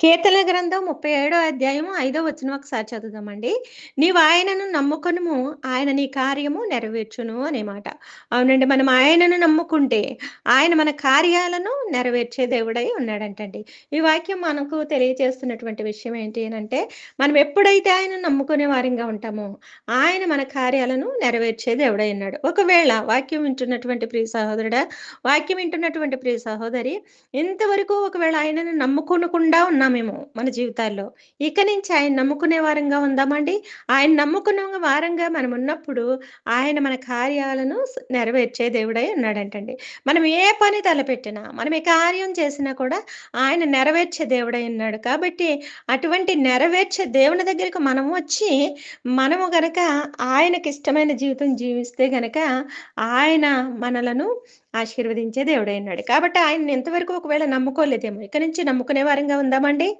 కీర్తన గ్రంథం 37 అధ్యాయము 5 వచనం ఒకసారి చదువుదామండి. నీవు ఆయనను నమ్ముకొనుము ఆయన నీ కార్యము నెరవేర్చును అనే మాట. అవునండి. మనం ఆయనను నమ్ముకుంటే ఆయన మన కార్యాలను నెరవేర్చే దేవుడై ఉన్నాడంటండి. ఈ వాక్యం మనకు తెలియజేస్తున్నటువంటి విషయం ఏంటి అంటే మనం ఎప్పుడైతే ఆయన నమ్ముకునే వారంగా ఉంటామో ఆయన మన కార్యాలను నెరవేర్చే దేవుడై ఉన్నాడు. ఒకవేళ వాక్యం వింటున్నటువంటి ప్రియ సహోదరుడా, వాక్యం వింటున్నటువంటి ప్రియ సహోదరి ఇంతవరకు ఒకవేళ ఆయనను నమ్ముకొనకుండా మేము మన జీవితాల్లో. ఇక నుంచి ఆయన నమ్ముకునే వారంగా ఉందామండి? ఆయన నమ్ముకున్న వారంగా మనం ఉన్నప్పుడు ఆయన మన కార్యాలను నెరవేర్చే దేవుడై ఉన్నాడంటండి. మనం ఏ పని తలపెట్టినా, మనం ఏ కార్యం చేసినా కూడా ఆయన నెరవేర్చే దేవుడై ఉన్నాడు. కాబట్టి అటువంటి నెరవేర్చే దేవుని దగ్గరికి మనం వచ్చి మనము గనక ఆయనకి ఇష్టమైన జీవితం జీవిస్తే గనక ఆయన మనలను ఆశీర్వదించే దేవుడై ఉన్నాడు. కాబట్టి ఆయన ఎంతవరకు ఒకవేళ నమ్ముకోలేదేమో ఇక నుంచి నమ్ముకునే వారంగా ఉందామండి? Monday.